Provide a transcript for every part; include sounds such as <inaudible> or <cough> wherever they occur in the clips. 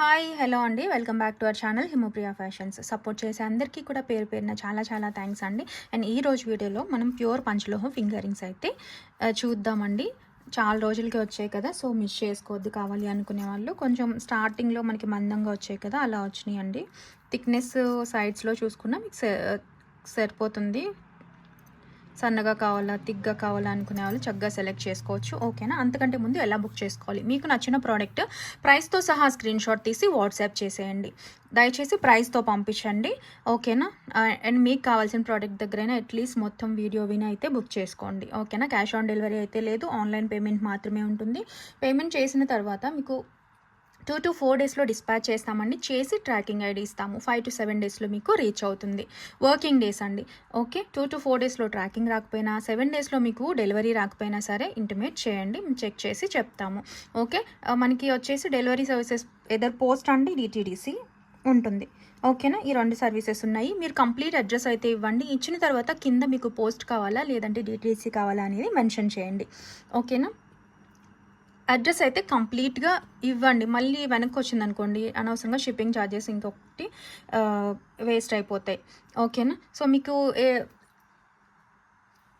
Hi hello అండి. Welcome back to our channel Himopriya fashions. Support చేసే అందరికీ కూడా పేరు పేరున చాలా చాలా థ్యాంక్స్ అండి. అండ్ ఈ రోజు వీడియోలో మనం ప్యూర్ పంచలోహం ఫింగరింగ్స్ అయితే చూద్దామండి. చాలా రోజులకి వచ్చాయి కదా సో మిస్ చేసుకోవద్దు కావాలి అనుకునే వాళ్ళు. కొంచెం స్టార్టింగ్లో మనకి మందంగా వచ్చాయి కదా అలా వచ్చినాయి అండి థిక్నెస్ సైడ్స్లో చూసుకున్నా మీకు సరిపోతుంది. సన్నగా కావాలా తిగ్గా కావాలా అనుకునే వాళ్ళు చక్కగా సెలెక్ట్ చేసుకోవచ్చు. ఓకేనా? అంతకంటే ముందు ఎలా బుక్ చేసుకోవాలి? మీకు నచ్చిన ప్రోడక్ట్ ప్రైస్తో సహా స్క్రీన్ షాట్ తీసి వాట్సాప్ చేసేయండి. దయచేసి ప్రైస్తో పంపించండి. ఓకేనా? అండ్ మీకు కావాల్సిన ప్రోడక్ట్ దగ్గరైనా అట్లీస్ట్ మొత్తం వీడియో విని అయితే బుక్ చేసుకోండి. ఓకేనా? క్యాష్ ఆన్ డెలివరీ అయితే లేదు. ఆన్లైన్ పేమెంట్ మాత్రమే ఉంటుంది. పేమెంట్ చేసిన తర్వాత మీకు టూ టు ఫోర్ డేస్లో డిస్పాచ్ చేస్తామండి. చేసి ట్రాకింగ్ ఐడి ఇస్తాము. ఫైవ్ టు సెవెన్ డేస్లో మీకు రీచ్ అవుతుంది. వర్కింగ్ డేస్ అండి. ఓకే? టూ టు ఫోర్ డేస్లో ట్రాకింగ్ రాకపోయినా సెవెన్ డేస్లో మీకు డెలివరీ రాకపోయినా సరే ఇంటిమేట్ చేయండి. చెక్ చేసి చెప్తాము. ఓకే? మనకి వచ్చేసి డెలివరీ సర్వీసెస్ ఎదర్ పోస్ట్ అండి డిటీడీసీ ఉంటుంది. ఓకేనా? ఈ రెండు సర్వీసెస్ ఉన్నాయి. మీరు కంప్లీట్ అడ్రస్ అయితే ఇవ్వండి. ఇచ్చిన తర్వాత కింద మీకు పోస్ట్ కావాలా లేదంటే డిటీడీసీ కావాలా అనేది మెన్షన్ చేయండి. ఓకేనా? అడ్రస్ అయితే కంప్లీట్గా ఇవ్వండి. మళ్ళీ వెనక్కి వచ్చింది అనుకోండి అనవసరంగా షిప్పింగ్ ఛార్జెస్ ఇంకొకటి వేస్ట్ అయిపోతాయి. ఓకేనా? సో మీకు ఏ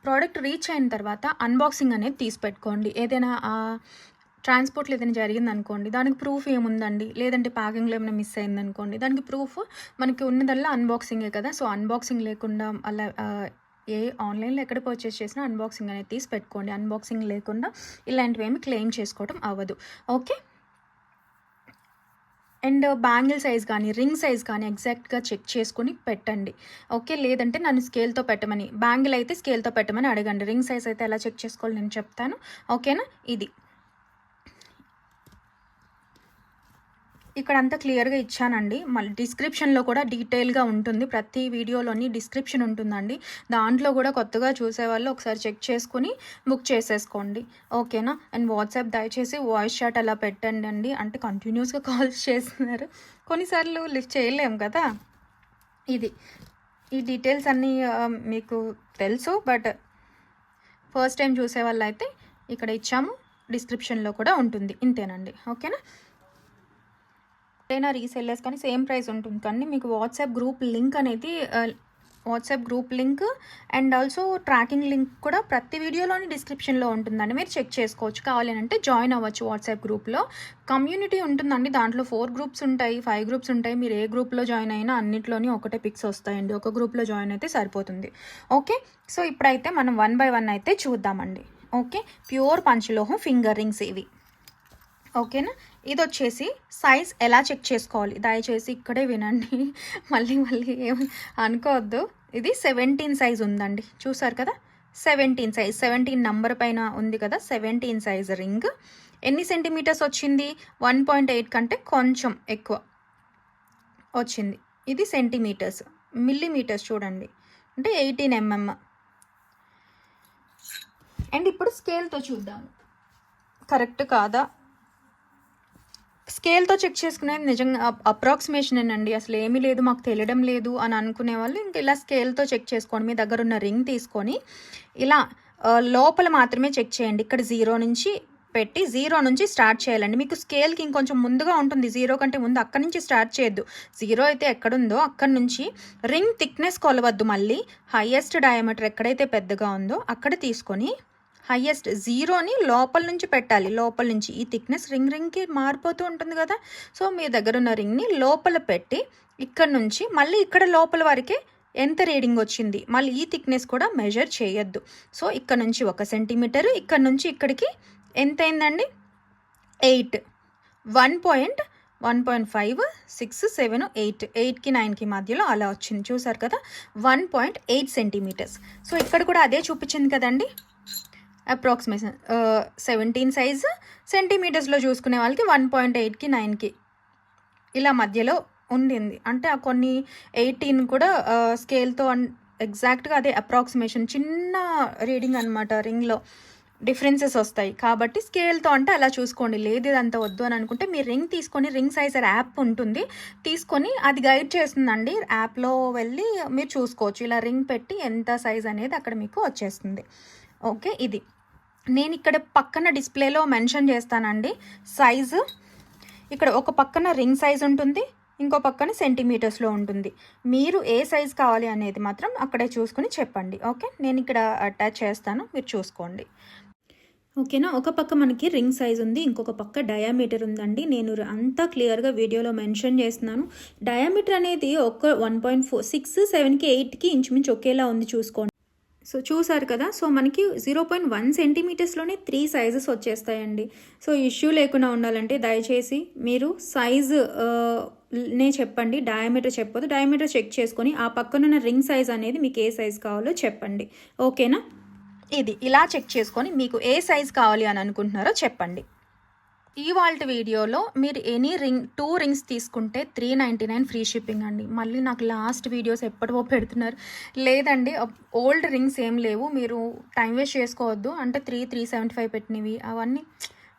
ప్రోడక్ట్ రీచ్ అయిన తర్వాత అన్బాక్సింగ్ అనేది తీసి పెట్టుకోండి ఏదైనా ట్రాన్స్పోర్ట్లో ఏదైనా జరిగింది అనుకోండి దానికి ప్రూఫ్ ఏముందండి? లేదంటే ప్యాకింగ్లో ఏమైనా మిస్ అయింది అనుకోండి దానికి ప్రూఫ్ మనకి ఉన్నదల్లా అన్బాక్సింగే కదా. సో అన్బాక్సింగ్ లేకుండా అలా ఏ ఆన్లైన్లో ఎక్కడ పర్చేస్ చేసినా అన్బాక్సింగ్ అనేది తీసి పెట్టుకోండి. అన్బాక్సింగ్ లేకుండా ఇలాంటివి ఏమి క్లెయిమ్ చేసుకోవడం అవ్వదు. ఓకే అండ్ బ్యాంగిల్ సైజ్ కానీ రింగ్ సైజ్ కానీ ఎగ్జాక్ట్గా చెక్ చేసుకుని పెట్టండి. ఓకే లేదంటే నన్ను స్కేల్తో పెట్టమని బ్యాంగిల్ అయితే స్కేల్తో పెట్టమని అడగండి. రింగ్ సైజ్ అయితే ఎలా చెక్ చేసుకోవాలి నేను చెప్తాను. ఓకేనా ఇది. ఇక్కడ అంతా క్లియర్గా ఇచ్చానండి. మళ్ళీ డిస్క్రిప్షన్లో కూడా డీటెయిల్గా ఉంటుంది. ప్రతి వీడియోలోని డిస్క్రిప్షన్ ఉంటుందండి. దాంట్లో కూడా కొత్తగా చూసేవాళ్ళు ఒకసారి చెక్ చేసుకుని బుక్ చేసేసుకోండి. ఓకేనా? అండ్ వాట్సాప్ దయచేసి వాయిస్ చాట్ అలా పెట్టండి అండి. అంటే కంటిన్యూస్గా కాల్స్ చేస్తున్నారు. కొన్నిసార్లు లిఫ్ట్ చేయలేము కదా? ఇది. ఈ డీటెయిల్స్ అన్నీ మీకు తెలుసు. బట్ ఫస్ట్ టైం చూసేవాళ్ళు అయితే ఇక్కడ ఇచ్చాము. డిస్క్రిప్షన్లో కూడా ఉంటుంది. ఇంతేనండి. ఓకేనా? ఏదైనా రీసెల్లర్స్ కానీ సేమ్ ప్రైస్ ఉంటుంది. కానీ మీకు వాట్సాప్ గ్రూప్ లింక్ అనేది WhatsApp group link and also tracking link కూడా ప్రతి వీడియోలోని డిస్క్రిప్షన్లో ఉంటుందండి. మీరు చెక్ చేసుకోవచ్చు. కావాలి అంటే జాయిన్ అవ్వచ్చు వాట్సాప్ గ్రూప్లో కమ్యూనిటీ ఉంటుందండి. దాంట్లో ఫోర్ గ్రూప్స్ ఉంటాయి ఫైవ్ గ్రూప్స్ ఉంటాయి. మీరు ఏ గ్రూప్లో జాయిన్ అయినా అన్నింటిలోని ఒకటే పిక్స్ వస్తాయండి. ఒక గ్రూప్లో జాయిన్ అయితే సరిపోతుంది. ఓకే సో ఇప్పుడైతే మనం వన్ బై వన్ అయితే చూద్దామండి. ఓకే ప్యూర్ పంచలోహం ఫింగర్ రింగ్స్ ఇవి ఓకేనా ఇది వచ్చేసి సైజ్ ఎలా చెక్ చేసుకోవాలి? దయచేసి ఇక్కడే వినండి. మళ్ళీ మళ్ళీ ఏం అనుకోవద్దు. ఇది సెవెంటీన్ సైజ్ ఉందండి. చూసారు కదా? సెవెంటీన్ సైజ్ సెవెంటీన్ నంబర్ పైన ఉంది కదా? సెవెంటీన్ సైజ్ రింగ్ ఎన్ని సెంటీమీటర్స్ వచ్చింది? వన్ పాయింట్ ఎయిట్ కంటే కొంచెం ఎక్కువ వచ్చింది. ఇది సెంటీమీటర్స్ మిల్లీమీటర్స్ చూడండి. అంటే ఎయిటీన్ ఎంఎం అండ్ ఇప్పుడు స్కేల్తో చూద్దాం. కరెక్ట్ కాదా? స్కేల్తో చెక్ చేసుకునేది నిజంగా అప్రాక్సిమేషన్ అండి అసలు ఏమీ లేదు మాకు తెలియడం లేదు అని అనుకునే వాళ్ళు ఇంక ఇలా స్కేల్తో చెక్ చేసుకోండి మీ దగ్గర ఉన్న రింగ్ తీసుకొని ఇలా లోపల మాత్రమే చెక్ చేయండి. ఇక్కడ జీరో నుంచి పెట్టి జీరో నుంచి స్టార్ట్ చేయాలండి. మీకు స్కేల్కి ఇంకొంచెం ముందుగా ఉంటుంది. జీరో కంటే ముందు అక్కడి నుంచి స్టార్ట్ చేయొద్దు. జీరో అయితే ఎక్కడుందో అక్కడి నుంచి రింగ్ థిక్నెస్ కొలవద్దు మళ్ళీ. హయ్యెస్ట్ డయామీటర్ ఎక్కడైతే పెద్దగా ఉందో అక్కడ తీసుకొని హైయెస్ట్ జీరోని లోపల నుంచి పెట్టాలి. లోపల నుంచి ఈ థిక్నెస్ రింగ్ రింగ్కి మారిపోతూ ఉంటుంది కదా. సో మీ దగ్గర ఉన్న రింగ్ని లోపల పెట్టి ఇక్కడ నుంచి మళ్ళీ ఇక్కడ లోపల వరకే ఎంత రీడింగ్ వచ్చింది? మళ్ళీ ఈ థిక్నెస్ కూడా మెజర్ చేయొద్దు. సో ఇక్కడ నుంచి ఒక సెంటీమీటర్ ఇక్కడ నుంచి ఇక్కడికి ఎంత అయిందండి eight. One point one point five six seven eight. ఎయిట్కి నైన్కి మధ్యలో అలా వచ్చింది. చూసారు కదా? One point eight centimetres. So ఇక్కడ కూడా అదే చూపించింది కదండి? అప్రాక్సిమేషన్ సెవెంటీన్ సైజ్ సెంటీమీటర్స్లో చూసుకునే వాళ్ళకి వన్ పాయింట్ ఎయిట్కి నైన్కి ఇలా మధ్యలో ఉండింది. అంటే ఆ కొన్ని ఎయిటీన్ కూడా స్కేల్తో ఎగ్జాక్ట్గా అదే అప్రాక్సిమేషన్ చిన్న రీడింగ్ అనమాట రింగ్లో డిఫరెన్సెస్ వస్తాయి. కాబట్టి స్కేల్తో అంటే అలా చూసుకోండి. లేదు ఇదంతా వద్దు అని అనుకుంటే మీరు రింగ్ తీసుకొని రింగ్ సైజర్ యాప్ ఉంటుంది. తీసుకొని అది గైడ్ చేస్తుందండి. యాప్లో వెళ్ళి మీరు చూసుకోవచ్చు. ఇలా రింగ్ పెట్టి ఎంత సైజ్ అనేది అక్కడ మీకు వచ్చేస్తుంది. ఓకే? ఇది. నేను ఇక్కడ పక్కన డిస్ప్లేలో మెన్షన్ చేస్తానండి. సైజు ఇక్కడ ఒక పక్కన రింగ్ సైజ్ ఉంటుంది ఇంకో పక్కన సెంటీమీటర్స్లో ఉంటుంది. మీరు ఏ సైజ్ కావాలి అనేది మాత్రం అక్కడే చూసుకుని చెప్పండి. ఓకే? నేను ఇక్కడ అటాచ్ చేస్తాను. మీరు చూసుకోండి. ఓకేనా? ఒక పక్క మనకి రింగ్ సైజ్ ఉంది ఇంకొక పక్క డయామీటర్ ఉందండి. నేను అంతా క్లియర్గా వీడియోలో మెన్షన్ చేస్తున్నాను. డయామీటర్ అనేది ఒక వన్ పాయింట్ ఫోర్ సిక్స్ సెవెన్కి ఎయిట్కి ఇంచుమించు ఒకేలా ఉంది చూసుకోండి. సో చూసారు కదా సో మనకి జీరో పాయింట్ వన్ సెంటీమీటర్స్లోనే త్రీ సైజెస్ వచ్చేస్తాయండి. సో ఇష్యూ లేకుండా ఉండాలంటే దయచేసి మీరు సైజు నే చెప్పండి డయామీటర్ చెప్పదు డయామీటర్ చెక్ చేసుకొని ఆ పక్కనున్న రింగ్ సైజ్ అనేది మీకు ఏ సైజ్ కావాలో చెప్పండి. ఓకేనా? ఇది ఇలా చెక్ చేసుకొని మీకు ఏ సైజ్ కావాలి అని అనుకుంటున్నారో చెప్పండి. ఇవాళ వీడియోలో మీరు ఎనీ రింగ్ టూ రింగ్స్ తీసుకుంటే three ninety nine free shipping అండి. మళ్ళీ నాకు లాస్ట్ వీడియోస్ ఎప్పటివో పెడుతున్నారు. లేదండి ఓల్డ్ రింగ్స్ ఏం లేవు. మీరు టైం వేస్ట్ చేసుకోవద్దు. అంటే త్రీ త్రీ సెవెంటీ ఫైవ్ పెట్టినవి. అవన్నీ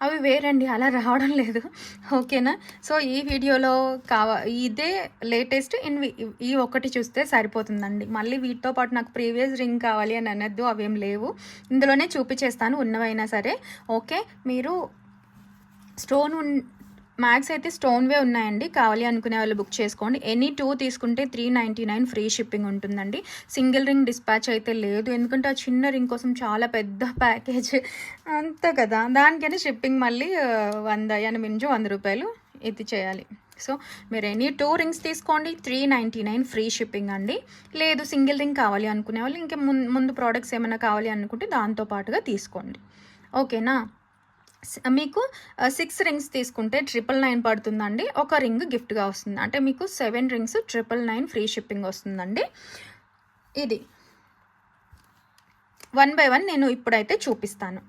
అవి వేరండి. అలా రావడం లేదు. ఓకేనా? సో ఈ వీడియోలో కావ ఇదే లేటెస్ట్ ఇన్ ఈ ఒకటి చూస్తే సరిపోతుందండి. మళ్ళీ వీటితో పాటు నాకు ప్రీవియస్ రింగ్ కావాలి అని అనద్దు. అవేం లేవు. ఇందులోనే చూపించేస్తాను. ఉన్నవైనా సరే. ఓకే? మీరు స్టోన్ మ్యాక్స్ అయితే స్టోన్వే ఉన్నాయండి. కావాలి అనుకునే వాళ్ళు బుక్ చేసుకోండి. ఎనీ టూ తీసుకుంటే three ninety nine free shipping ఉంటుందండి. సింగిల్ రింగ్ డిస్పాచ్ అయితే లేదు. ఎందుకంటే ఆ చిన్న రింగ్ కోసం చాలా పెద్ద ప్యాకేజ్. అంత కదా. దానికైనా షిప్పింగ్ మళ్ళీ వంద ఎనిమిది వంద రూపాయలు ఇది చేయాలి. సో మీరు ఎనీ టూ రింగ్స్ తీసుకోండి. Three ninety nine free shipping అండి. లేదు సింగిల్ రింగ్ కావాలి అనుకునే వాళ్ళు ఇంకా ముందు ముందు ప్రోడక్ట్స్ ఏమైనా కావాలి అనుకుంటే దాంతో పాటుగా తీసుకోండి. ఓకేనా? మీకు సిక్స్ రింగ్స్ తీసుకుంటే ట్రిపుల్ నైన్ పడుతుందండి. ఒక రింగ్ గిఫ్ట్గా వస్తుంది. అంటే మీకు seven rings triple nine free shipping వస్తుందండి. ఇది. వన్ బై వన్ నేను ఇప్పుడైతే చూపిస్తాను.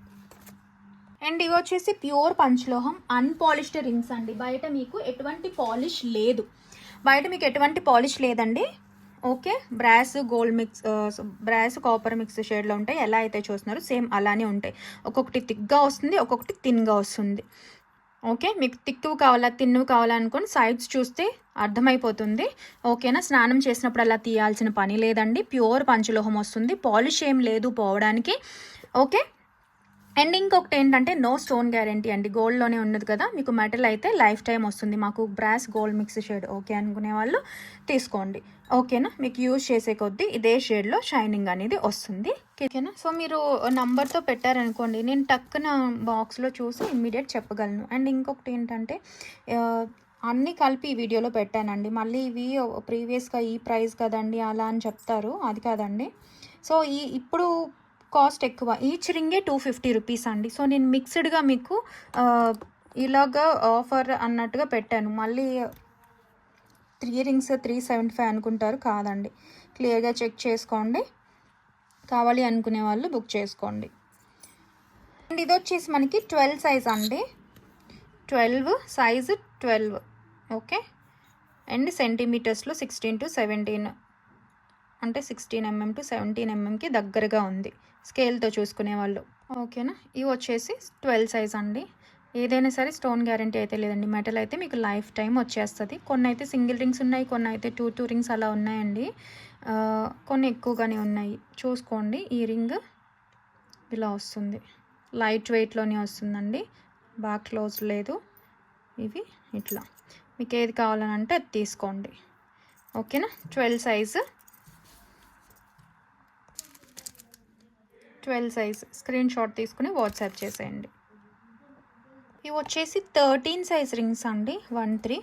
అండ్ ఇవి వచ్చేసి ప్యూర్ పంచలోహం అన్పాలిష్డ్ రింగ్స్ అండి. బయట మీకు ఎటువంటి పాలిష్ లేదు. బయట మీకు ఎటువంటి పాలిష్ లేదండి. Okay. Brass gold mix brass copper mix షేడ్లో ఉంటాయి. ఎలా అయితే చూస్తున్నారో సేమ్ అలానే ఉంటాయి. ఒక్కొక్కటి థిక్గా వస్తుంది ఒక్కొక్కటి థిన్గా వస్తుంది. ఓకే. మీకు తిక్కు కావాలా తిన్నువు కావాలా అనుకోని సైడ్స్ చూస్తే అర్థమైపోతుంది. ఓకేనా? స్నానం చేసినప్పుడు అలా తీయాల్సిన పని లేదండి. ప్యూర్ పంచలోహం వస్తుంది. పాలిష్ ఏం లేదు పోవడానికి. ఓకే. అండ్ ఇంకొకటి ఏంటంటే నో స్టోన్ గ్యారంటీ అండి. గోల్డ్లోనే ఉన్నది కదా మీకు మెటల్ అయితే లైఫ్ టైం వస్తుంది. మాకు brass gold mix shade okay అనుకునే వాళ్ళు తీసుకోండి. ఓకేనా మీకు యూజ్ చేసే కొద్దీ ఇదే షేడ్లో షైనింగ్ అనేది వస్తుంది. ఓకేనా సో మీరు నంబర్తో పెట్టారనుకోండి నేను టక్కున బాక్స్లో చూసి ఇమ్మీడియట్ చెప్పగలను. అండ్ ఇంకొకటి ఏంటంటే అన్నీ కలిపి ఈ వీడియోలో పెట్టానండి. మళ్ళీ ఇవి ప్రీవియస్గా ఈ ప్రైస్ కదండి అలా అని చెప్తారు. అది కాదండి. సో ఈ ఇప్పుడు కాస్ట్ ఎక్కువ. ఈచ్ రింగే టూ ఫిఫ్టీ రూపీస్ అండి. సో నేను మిక్స్డ్గా మీకు ఇలాగా ఆఫర్ అన్నట్టుగా పెట్టాను. మళ్ళీ three rings three seventy five అనుకుంటారు కాదండి. క్లియర్గా చెక్ చేసుకోండి. కావాలి అనుకునే వాళ్ళు బుక్ చేసుకోండి. అండ్ ఇది వచ్చేసి మనకి ట్వెల్వ్ సైజ్ అండి. Twelve size twelve okay and సెంటీమీటర్స్లో sixteen to seventeen అంటే సిక్స్టీన్ ఎంఎం టు సెవెంటీన్ ఎంఎంకి దగ్గరగా ఉంది. స్కేల్తో చూసుకునే వాళ్ళు. ఓకేనా ఇవి వచ్చేసి ట్వెల్వ్ సైజ్ అండి. ఏదైనా సరే స్టోన్ గ్యారంటీ అయితే లేదండి. మెటల్ అయితే మీకు లైఫ్ టైం వచ్చేస్తుంది. కొన్ని అయితే సింగిల్ రింగ్స్ ఉన్నాయి కొన్ని అయితే టూ టూ రింగ్స్ అలా ఉన్నాయండి. కొన్ని ఎక్కువగానే ఉన్నాయి. చూసుకోండి. ఈ రింగ్ ఇలా వస్తుంది. లైట్ వెయిట్లోనే వస్తుందండి. బాగా క్లోజ్ లేదు. ఇవి ఇట్లా. మీకు ఏది కావాలని అంటే అది తీసుకోండి. ఓకేనా twelve size twelve size screen shot తీసుకుని వాట్సాప్ చేసేయండి. ఇవి వచ్చేసి థర్టీన్ సైజ్ రింగ్స్ అండి. One three.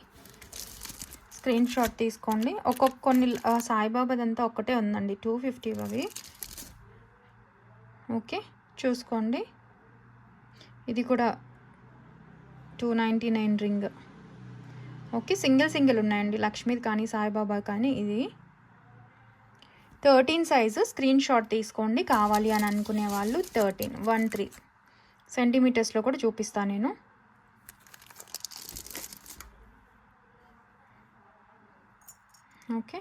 స్క్రీన్ షాట్ తీసుకోండి. ఒక్కొక్క కొన్ని సాయిబాబాదంతా ఒకటే ఉందండి. టూ ఫిఫ్టీ అవి. ఓకే చూసుకోండి. ఇది కూడా two ninety nine ring. Okay single single ఉన్నాయండి. లక్ష్మీది కానీ సాయిబాబా కానీ ఇది. థర్టీన్ సైజు స్క్రీన్ షాట్ తీసుకోండి. కావాలి అని అనుకునే వాళ్ళు థర్టీన్. వన్ త్రీ సెంటీమీటర్స్లో కూడా చూపిస్తాను నేను. ఓకే.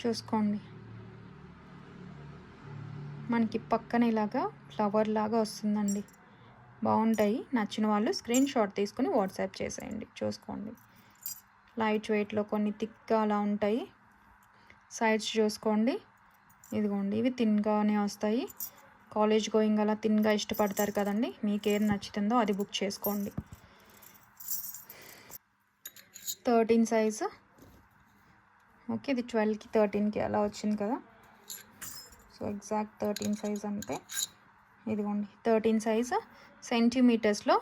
చూసుకోండి. మనకి పక్కన ఇలాగా ఫ్లవర్ లాగా వస్తుందండి. బాగుంటాయి. నచ్చిన వాళ్ళు స్క్రీన్ షాట్ తీసుకుని వాట్సాప్ చేసేయండి. చూసుకోండి. లైట్ వెయిట్లో కొన్ని థిక్గా అలా ఉంటాయి. సైడ్స్ చూసుకోండి. ఇదిగోండి ఇవి తిన్గానే వస్తాయి. కాలేజ్ గోయింగ్ అలా తిన్గా ఇష్టపడతారు కదండి. మీకు ఏది నచ్చుతుందో అది బుక్ చేసుకోండి. Thirteen size. ఓకే ఇది ట్వెల్వ్కి థర్టీన్కి అలా వచ్చింది కదా. సో ఎగ్జాక్ట్ థర్టీన్ సైజ్ అంటే ఇదిగోండి థర్టీన్ సైజ్ సెంటీమీటర్స్లో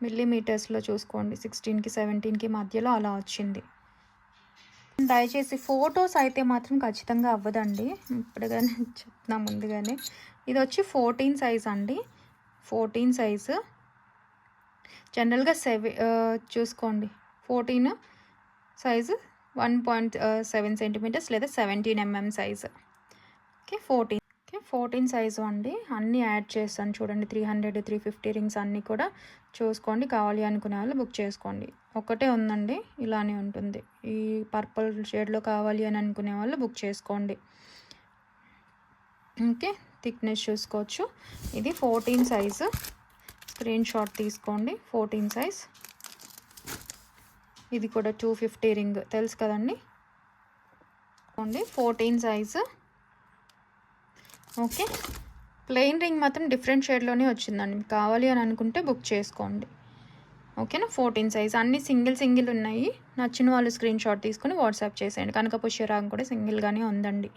మిల్లీమీటర్స్లో చూసుకోండి. సిక్స్టీన్కి సెవెంటీన్కి మధ్యలో అలా వచ్చింది. దయచేసి ఫొటోస్ అయితే మాత్రం ఖచ్చితంగా అవ్వదండి. ఇప్పుడుగానే <laughs> చెప్తున్నా ముందుగానే. ఇది వచ్చి ఫోర్టీన్ సైజ్ అండి. Fourteen size. జనరల్గా సెవె చూసుకోండి. Fourteen size. One point seven centimetres లేదా seventeen MM size. Okay fourteen fourteen size అండి. అన్నీ యాడ్ చేస్తాను చూడండి. Three hundred three fifty rings అన్నీ కూడా చూసుకోండి. కావాలి అనుకునే వాళ్ళు బుక్ చేసుకోండి. ఒకటే ఉందండి. ఇలానే ఉంటుంది. ఈ పర్పుల్ షేడ్లో కావాలి అని అనుకునే వాళ్ళు బుక్ చేసుకోండి. ఓకే. థిక్నెస్ చూసుకోవచ్చు. ఇది ఫోర్టీన్ సైజు. స్క్రీన్ షాట్ తీసుకోండి. Fourteen size. ఇది కూడా టూ ఫిఫ్టీ రింగ్. తెలుసు కదండి? Fourteen size. Okay. Plain ring మాత్రం డిఫరెంట్ షేడ్లోనే వచ్చిందండి. మీకు కావాలి అని అనుకుంటే బుక్ చేసుకోండి. ఓకేనా? Fourteen size. అన్ని సింగిల్ సింగిల్ ఉన్నాయి. నచ్చిన వాళ్ళు స్క్రీన్ షాట్ తీసుకొని వాట్సాప్ చేసేయండి. కనుక పుష్యరాగం కూడా సింగిల్గానే ఉందండి.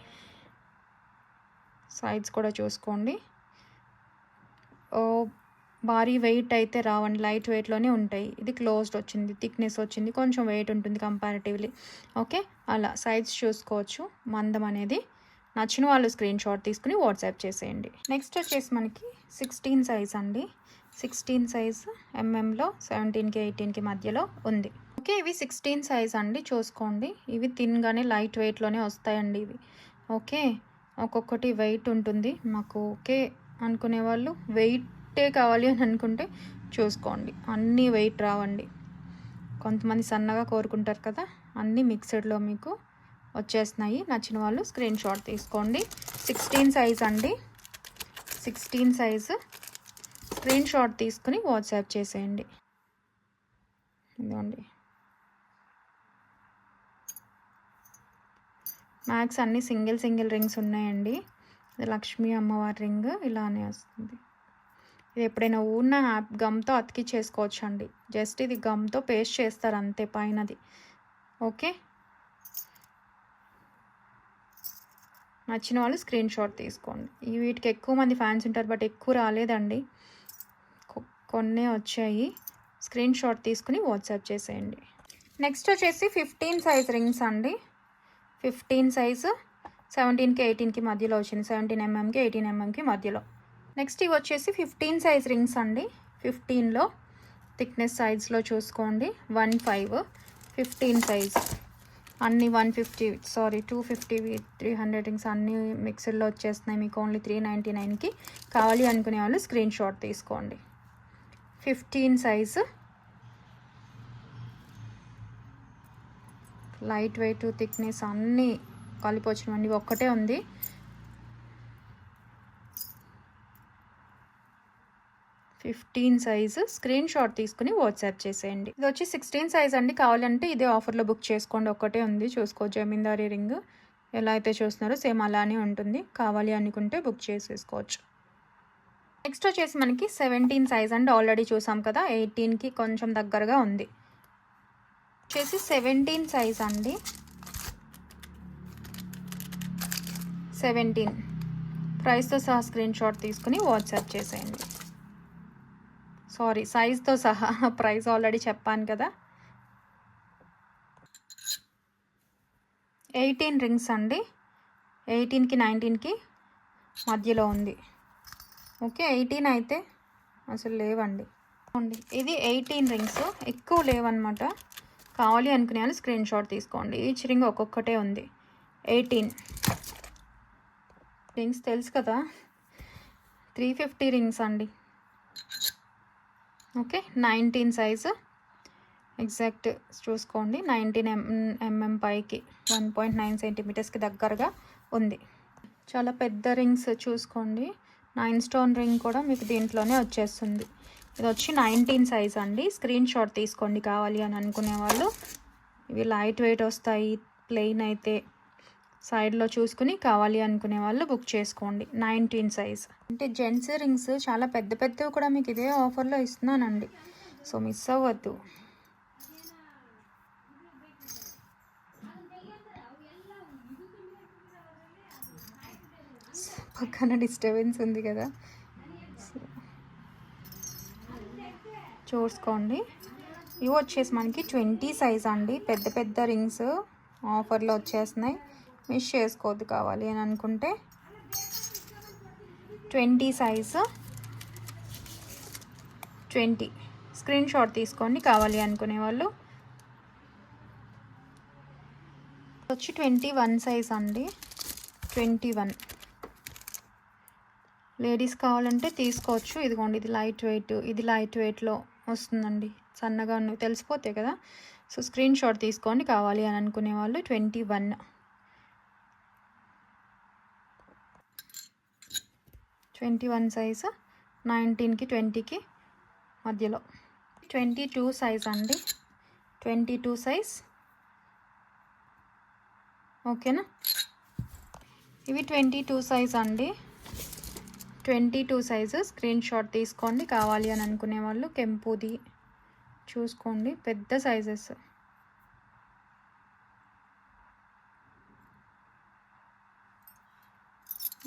సైజ్ కూడా చూసుకోండి. ఓ భారీ వెయిట్ అయితే రావండి. లైట్ వెయిట్లోనే ఉంటాయి. ఇది క్లోజ్డ్ వచ్చింది. థిక్నెస్ వచ్చింది. కొంచెం వెయిట్ ఉంటుంది కంపారిటివ్లీ. ఓకే? అలా. సైజ్ చూసుకోవచ్చు. మందం అనేది. నచ్చిన వాళ్ళు స్క్రీన్ షాట్ తీసుకుని వాట్సాప్ చేసేయండి. నెక్స్ట్ వచ్చేసి మనకి సిక్స్టీన్ సైజ్ అండి. సిక్స్టీన్ సైజ్ ఎంఎంలో సెవెంటీన్కి ఎయిటీన్కి మధ్యలో ఉంది. ఓకే ఇవి సిక్స్టీన్ సైజ్ అండి చూసుకోండి. ఇవి తిన్గానే లైట్ వెయిట్లోనే వస్తాయండి ఇవి. ఓకే ఒక్కొక్కటి వెయిట్ ఉంటుంది. మాకు ఓకే అనుకునే వాళ్ళు వెయిటే కావాలి అని అనుకుంటే చూసుకోండి. అన్నీ వెయిట్ రావండి. కొంతమంది సన్నగా కోరుకుంటారు కదా అన్నీ మిక్సెడ్లో మీకు వచ్చేస్తున్నాయి. నచ్చిన వాళ్ళు స్క్రీన్ షాట్ తీసుకోండి. సిక్స్టీన్ సైజ్ అండి. సిక్స్టీన్ సైజు స్క్రీన్ షాట్ తీసుకుని వాట్సాప్ చేసేయండి. ఇదిగోండి. మ్యాక్స్ అన్ని సింగిల్ సింగిల్ రింగ్స్ ఉన్నాయండి. ఇది లక్ష్మీ అమ్మవారి రింగ్ ఇలానే వస్తుంది. ఇది ఎప్పుడైనా ఊరిన హ్యాప్ గమ్తో అతికి చేసుకోవచ్చు అండి జస్ట్ ఇది గమ్తో పేస్ట్ చేస్తారు అంతే పైనది. ఓకే? నచ్చిన వాళ్ళు స్క్రీన్ షాట్ తీసుకోండి. ఈ వీటికి ఎక్కువ మంది ఫ్యాన్స్ ఉంటారు బట్ ఎక్కువ రాలేదండి. కొన్నే వచ్చాయి. స్క్రీన్ షాట్ తీసుకుని వాట్సాప్ చేసేయండి. నెక్స్ట్ వచ్చేసి ఫిఫ్టీన్ సైజ్ రింగ్స్ అండి. ఫిఫ్టీన్ సైజు సెవెంటీన్కి ఎయిటీన్కి మధ్యలో వచ్చింది. సెవెంటీన్ ఎంఎంకి ఎయిటీన్ ఎంఎంకి మధ్యలో. నెక్స్ట్ ఇవి వచ్చేసి ఫిఫ్టీన్ సైజ్ రింగ్స్ అండి. ఫిఫ్టీన్లో థిక్నెస్ సైజ్లో చూసుకోండి. వన్ ఫైవ్ ఫిఫ్టీన్ సైజ్ అన్ని one fifty sorry two fifty three hundred rings అన్ని మిక్సర్లో వచ్చేస్తున్నాయి. మీకు ఓన్లీ త్రీ నైంటీ నైన్కి కావాలి అనుకునే వాళ్ళు స్క్రీన్ షాట్ తీసుకోండి. Fifteen size. Light weight thickness అన్నీ కలిపి వచ్చినవండి. ఒక్కటే ఉంది. ఫిఫ్టీన్ సైజు స్క్రీన్ షాట్ తీసుకుని వాట్సాప్ చేసేయండి. ఇది వచ్చి సిక్స్టీన్ సైజ్ అండి. కావాలంటే ఇదే ఆఫర్లో బుక్ చేసుకోండి. ఒక్కటే ఉంది. చూసుకో జమీందారీ రింగ్. ఎలా అయితే చూస్తున్నారో సేమ్ అలానే ఉంటుంది. కావాలి అనుకుంటే బుక్ చేసేసుకోవచ్చు. నెక్స్ట్ వచ్చేసి మనకి సెవెంటీన్ సైజ్ అండి. ఆల్రెడీ చూసాం కదా ఎయిటీన్కి కొంచెం దగ్గరగా ఉంది. వచ్చేసి సెవెంటీన్ సైజ్ అండి. సెవెంటీన్. ప్రైస్తో సహా స్క్రీన్ షాట్ తీసుకుని వాట్సాప్ చేసేయండి. సారీ సైజ్తో సహా ప్రైస్ ఆల్రెడీ చెప్పాను కదా. ఎయిటీన్ రింగ్స్ అండి. ఎయిటీన్కి నైన్టీన్కి మధ్యలో ఉంది. ఓకే ఎయిటీన్ అయితే అసలు లేవండి. అండి ఇది ఎయిటీన్ రింగ్స్ ఎక్కువ లేవన్నమాట. కావాలి అనుకునే వాళ్ళు స్క్రీన్ షాట్ తీసుకోండి. ఈచ్ రింగ్ ఒక్కొక్కటే ఉంది. ఎయిటీన్ రింగ్స్ తెలుసు కదా? త్రీ ఫిఫ్టీ రింగ్స్ అండి. Okay nineteen size. ఎగ్జాక్ట్ చూసుకోండి. నైన్టీన్ ఎం ఎంఎం పైకి వన్ పాయింట్ నైన్ సెంటీమీటర్స్కి దగ్గరగా ఉంది. చాలా పెద్ద రింగ్స్ చూసుకోండి. నైన్ స్టోన్ రింగ్ కూడా మీకు దీంట్లోనే వచ్చేస్తుంది. ఇది వచ్చి నైన్టీన్ సైజ్ అండి. స్క్రీన్ షాట్ తీసుకోండి కావాలి అని అనుకునే వాళ్ళు ఇవి లైట్ వెయిట్ వస్తాయి ప్లెయిన్ అయితే. సైడ్లో చూసుకుని కావాలి అనుకునే వాళ్ళు బుక్ చేసుకోండి. Nineteen size. అంటే జెంట్స్ రింగ్స్ చాలా పెద్ద పెద్దవి కూడా మీకు ఇదే ఆఫర్లో ఇస్తున్నానండి. సో మిస్ అవ్వద్దు. పక్కన డిస్టర్బెన్స్ ఉంది కదా. చూసుకోండి. ఇవి వచ్చేసి మనకి ట్వంటీ సైజ్ అండి. పెద్ద పెద్ద రింగ్స్ ఆఫర్లో వచ్చేస్తున్నాయి. మిస్ చేసుకోవద్దు కావాలి అని అనుకుంటే twenty size. Twenty. Screen shot తీసుకోండి కావాలి అనుకునే వాళ్ళు. వచ్చి ట్వంటీ వన్ సైజ్ అండి. Twenty one. లేడీస్ కావాలంటే తీసుకోవచ్చు. ఇదిగోండి ఇది లైట్ వెయిట్. ఇది లైట్ వెయిట్లో వస్తుందండి. సన్నగా ఉన్నవి తెలిసిపోతాయి కదా. సో స్క్రీన్ షాట్ తీసుకోండి కావాలి అని అనుకునే వాళ్ళు. Twenty one. Twenty one size నైన్టీన్కి ట్వంటీకి మధ్యలో. ట్వంటీ టూ సైజ్ అండి. Twenty two size. ఓకేనా? ఇవి ట్వంటీ టూ సైజ్ అండి. Twenty two size. Screen shot తీసుకోండి. కావాలి అని అనుకునే వాళ్ళు కెంపుది చూసుకోండి. పెద్ద సైజెస్.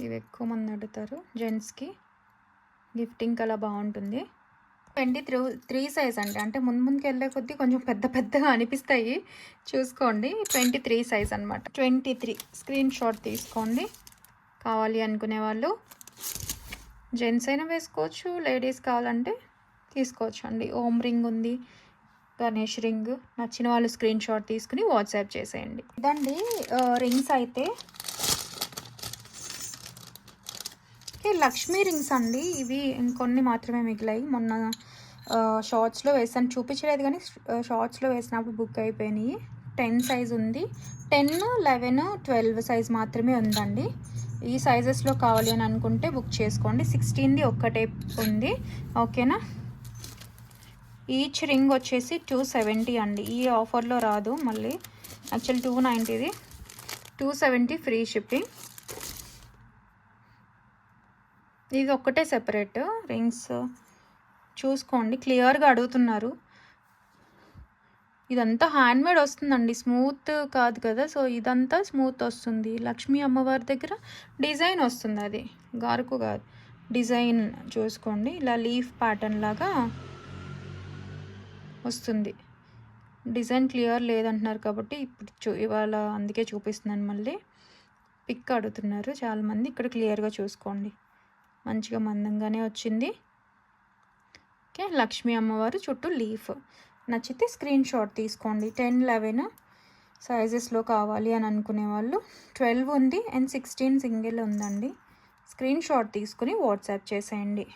ఇవి ఎక్కువ మంది అడుగుతారు. జెంట్స్కి గిఫ్టింగ్ అలా బాగుంటుంది. ట్వంటీ త్రీ త్రీ సైజ్ అండి. అంటే ముందు ముందుకు వెళ్ళే కొద్దీ కొంచెం పెద్ద పెద్దగా అనిపిస్తాయి. చూసుకోండి. ట్వంటీ త్రీ సైజ్ అనమాట ట్వంటీ త్రీ. స్క్రీన్ షాట్ తీసుకోండి. కావాలి అనుకునే వాళ్ళు. జెంట్స్ అయినా వేసుకోవచ్చు. లేడీస్ కావాలంటే తీసుకోవచ్చు అండి. ఓమ్ రింగ్ ఉంది. గణేష్ రింగ్. నచ్చిన వాళ్ళు స్క్రీన్ షాట్ తీసుకుని వాట్సాప్ చేసేయండి. ఇదండి రింగ్స్ అయితే ఓకే లక్ష్మీ రింగ్స్ అండి. ఇవి ఇంకొన్ని మాత్రమే మిగిలాయి. మొన్న షార్ట్స్లో వేసాను. చూపించలేదు కానీ షార్ట్స్లో వేసినప్పుడు బుక్ అయిపోయినాయి. టెన్ సైజ్ ఉంది. టెన్ లెవెన్ ట్వెల్వ్ సైజ్ మాత్రమే ఉందండి. ఈ సైజెస్లో కావాలి అని అనుకుంటే బుక్ చేసుకోండి. సిక్స్టీన్ది ఒక్కటే ఉంది. ఓకేనా? ఈచ్ రింగ్ వచ్చేసి టూ సెవెంటీ అండి. ఈ ఆఫర్లో రాదు. మళ్ళీ యాక్చువల్ టూ నైంటీది టూ సెవెంటీ ఫ్రీ షిప్పింగ్ ఇది ఒక్కటే సెపరేట్ రింగ్స్ చూసుకోండి. క్లియర్గా అడుగుతున్నారు. ఇదంతా హ్యాండ్మేడ్ వస్తుందండి. స్మూత్ కాదు కదా. సో ఇదంతా స్మూత్ వస్తుంది. లక్ష్మీ అమ్మవారి దగ్గర డిజైన్ వస్తుంది అది. గారుకు కాదు. డిజైన్ చూసుకోండి. ఇలా లీఫ్ ప్యాటర్న్ లాగా వస్తుంది. డిజైన్ క్లియర్ లేదంటున్నారు కాబట్టి ఇప్పుడు చూ ఇవాళ అందుకే చూపిస్తున్నాను మళ్ళీ. పిక్ అడుగుతున్నారు. చాలామంది ఇక్కడ క్లియర్గా చూసుకోండి. మంచిగా మందంగానే వచ్చింది. ఓకే లక్ష్మీ అమ్మవారు చుట్టూ లీఫ్. నచ్చితే స్క్రీన్ షాట్ తీసుకోండి. టెన్ లెవెన్ సైజెస్లో కావాలి అని అనుకునే వాళ్ళు. ట్వెల్వ్ ఉంది అండ్ సిక్స్టీన్ సింగిల్ ఉందండి. స్క్రీన్ షాట్ తీసుకుని వాట్సాప్ చేసేయండి.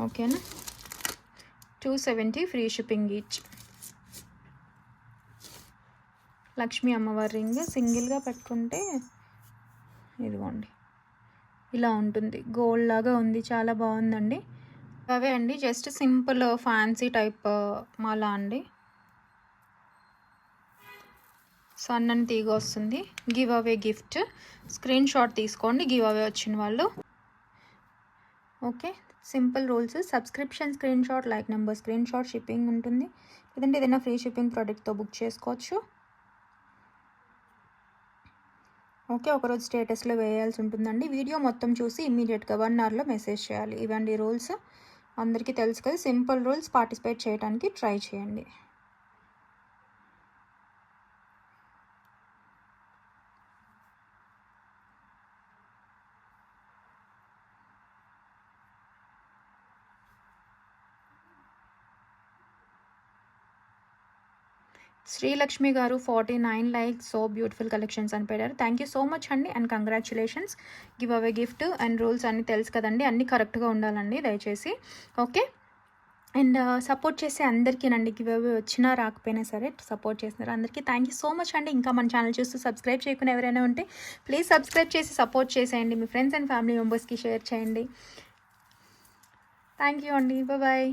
ఓకేనా? Two seventy free shipping each. Lakshmi అమ్మవారి రింగ్ సింగిల్గా పెట్టుకుంటే ఇదిగోండి. ఇలా ఉంటుంది. గోల్డ్ లాగా ఉంది. చాలా బాగుందండి. అవే అండి. జస్ట్ సింపుల్ ఫ్యాన్సీ టైప్ మాల అండి. సన్నని తీగ వస్తుంది. Give away gift. Screen shot తీసుకోండి. గివ్ అవే వచ్చిన వాళ్ళు. Okay. Simple rules. Subscription screen shot like number screen shot shipping ఉంటుంది. లేదంటే ఏదైనా ఫ్రీ షిప్పింగ్ ప్రోడక్ట్తో బుక్ చేసుకోవచ్చు. ఓకే ఒకరోజు స్టేటస్లో వేయాల్సి ఉంటుందండి వీడియో మొత్తం చూసి ఇమీడియట్గా వన్ అవర్లో మెసేజ్ చేయాలి. ఇవండి రూల్స్. అందరికీ తెలుసు కదా సింపుల్ రూల్స్ పార్టిసిపేట్ చేయడానికి ట్రై చేయండి. శ్రీలక్ష్మి గారు forty nine like so beautiful collections అని పెట్టారు. థ్యాంక్ యూ సో మచ్ అండి and congratulations give away gift and rules అన్నీ తెలుసు కదండి. అన్నీ కరెక్ట్గా ఉండాలండి దయచేసి. ఓకే అండ్ సపోర్ట్ చేసే అందరికీనండి గివ్ అవే వచ్చినా రాకపోయినా సరే సపోర్ట్ చేసినారు అందరికీ. థ్యాంక్ యూ సో మచ్ అండి ఇంకా మన ఛానల్ చూస్తూ సబ్స్క్రైబ్ చేయకుండా ఎవరైనా ఉంటే ప్లీజ్ సబ్స్క్రైబ్ చేసి సపోర్ట్ చేసేయండి. మీ ఫ్రెండ్స్ అండ్ ఫ్యామిలీ మెంబర్స్కి షేర్ చేయండి. థ్యాంక్ యూ అండి బాయ్